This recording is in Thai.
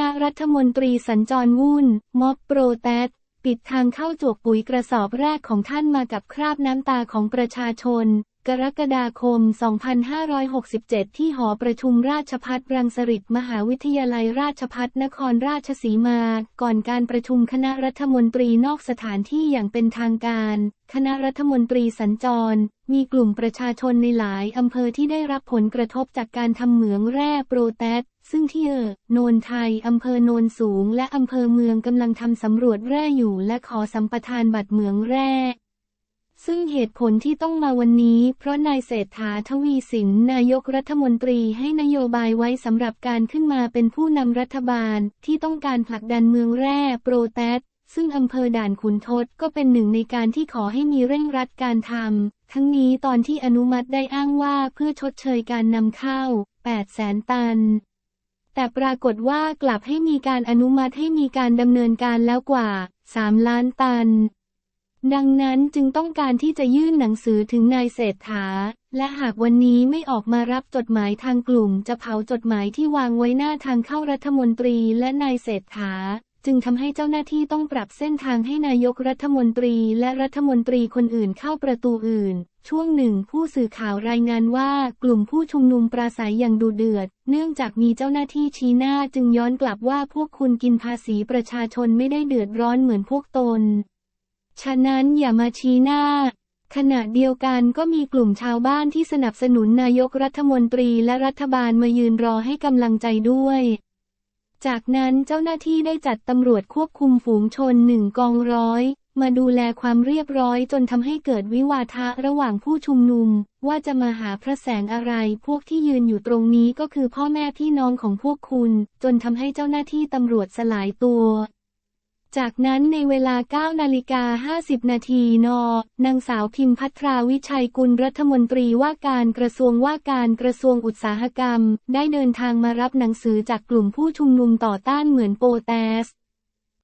ณะรัฐมนตรีสัญจรวุ่น ม็อบโปรแตสปิดทางเข้าจวกปุ๋ยกระสอบแรกของท่านมากับคราบน้ำตาของประชาชน กรกฎาคม 2567 ที่หอประชุมราชพัฒรังสฤษมหาวิทยาลัยราชพัฒนครราชสีมา ก่อนการประชุมคณะรัฐมนตรีนอกสถานที่อย่างเป็นทางการ คณะรัฐมนตรีสัญจร มีกลุ่มประชาชนในหลายอำเภอที่ได้รับผลกระทบจากการทำเหมืองแร่โปรแตสซึ่งที่เออโนนไทย อำเภอโนนสูง และอำเภอเมืองกำลังทำสำรวจแร่อยู่และขอสัมปทานบัตรเหมืองแร่ ซึ่งเหตุผลที่ต้องมาวันนี้เพราะนายเศรษฐาทวีสินนายกรัฐมนตรีให้นโยบายไว้สำหรับการขึ้นมาเป็นผู้นำรัฐบาลที่ต้องการผลักดันเมืองแร่โปรแตสซึ่งอำเภอด่านขุนทดก็เป็นหนึ่งในการที่ขอให้มีเร่งรัดการทำ ทั้งนี้ตอนที่อนุมัติได้อ้างว่าเพื่อชดเชยการนำเข้า 8 แสนตัน แต่ปรากฏว่ากลับให้มีการอนุมัติให้มีการดำเนินการแล้วกว่า 3 ล้านตัน ดังนั้นจึงต้องการที่จะยื่นหนังสือถึงนายเศรษฐา และหากวันนี้ไม่ออกมารับจดหมายทางกลุ่ม จะเผาจดหมายที่วางไว้หน้าทางเข้ารัฐมนตรีและนายเศรษฐา จึงทำให้เจ้าหน้าที่ต้องปรับเส้นทางให้นายกรัฐมนตรีและรัฐมนตรีคนอื่นเข้าประตูอื่น ช่วงหนึ่งผู้สื่อข่าวรายงานว่ากลุ่มผู้ชุมนุมปราศัยอย่างดุเดือด เนื่องจากมีเจ้าหน้าที่ชี้หน้าจึงย้อนกลับว่าพวกคุณกินภาษีประชาชนไม่ได้เดือดร้อนเหมือนพวกตน ฉะนั้นอย่ามาชี้หน้า ขณะเดียวกันก็มีกลุ่มชาวบ้านที่สนับสนุนนายกรัฐมนตรีและรัฐบาลมายืนรอให้กำลังใจด้วย จากนั้นเจ้าหน้าที่ได้จัดตำรวจควบคุมฝูงชนหนึ่งกองร้อยมาดูแลความเรียบร้อยจนทำให้เกิดวิวาทะระหว่างผู้ชุมนุม ว่าจะมาหาพระแสงอะไร พวกที่ยืนอยู่ตรงนี้ก็คือพ่อแม่พี่น้องของพวกคุณ จนทำให้เจ้าหน้าที่ตำรวจสลายตัว จากนั้นในเวลา9นาฬิกา50 นาทีนนางสาวพิมพัทราวิชัยกุลรัฐมนตรีว่าการกระทรวงว่าการกระทรวงอุตสาหกรรม ได้เดินทางมารับหนังสือจากกลุ่มผู้ชุมนุมต่อต้านเหมือนโปแตส